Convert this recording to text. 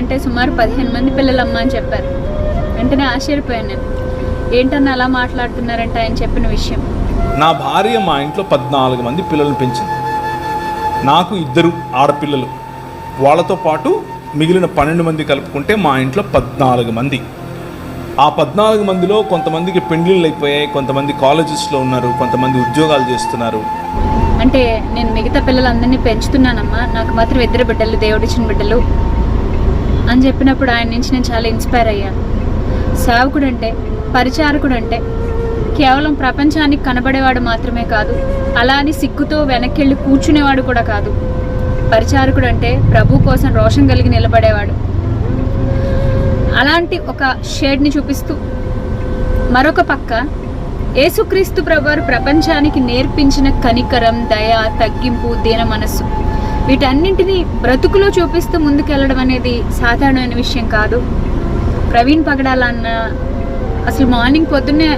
అంటే సుమారు పదిహేను మంది పిల్లలమ్మ అని చెప్పారు. వెంటనే ఆశ్చర్యపోయాను నేను. ఏంటన్నా అలా మాట్లాడుతున్నారంటే ఆయన చెప్పిన విషయం. నా భార్య మా ఇంట్లో పద్నాలుగు మంది పిల్లల్ని పెంచింది. నాకు ఇద్దరు ఆడపిల్లలు. వాళ్ళతో పాటు మిగిలిన పన్నెండు మంది కలుపుకుంటే మా ఇంట్లో పద్నాలుగు మంది. ఆ పద్నాలుగు మందిలో కొంతమందికి పెండ్లిళ్ళు అయిపోయాయి కొంతమంది కాలేజెస్లో ఉన్నారు కొంతమంది ఉద్యోగాలు చేస్తున్నారు. అంటే నేను మిగతా పిల్లలందరినీ పెంచుతున్నానమ్మా. నాకు మాత్రం ఇద్దరు బిడ్డలు దేవుడిచ్చిన బిడ్డలు. అని చెప్పినప్పుడు ఆయన నుంచి నేను చాలా ఇన్స్పైర్ అయ్యాను. సేవకుడు అంటే పరిచారకుడు అంటే కేవలం ప్రపంచానికి కనబడేవాడు మాత్రమే కాదు అలా అని సిక్కుతో వెనక్కి కూర్చునేవాడు కూడా కాదు. పరిచారకుడు అంటే ప్రభు కోసం రోషం కలిగి నిలబడేవాడు. అలాంటి ఒక షేడ్ని చూపిస్తూ మరొక పక్క యేసుక్రీస్తు ప్రభువారు ప్రపంచానికి నేర్పించిన కనికరం దయ తగ్గింపు దీన మనస్సు వీటన్నింటినీ బ్రతుకులో చూపిస్తూ ముందుకెళ్ళడం అనేది సాధారణమైన విషయం కాదు. ప్రవీణ్ పగడాల అన్న అసలు మార్నింగ్ పొద్దున్నే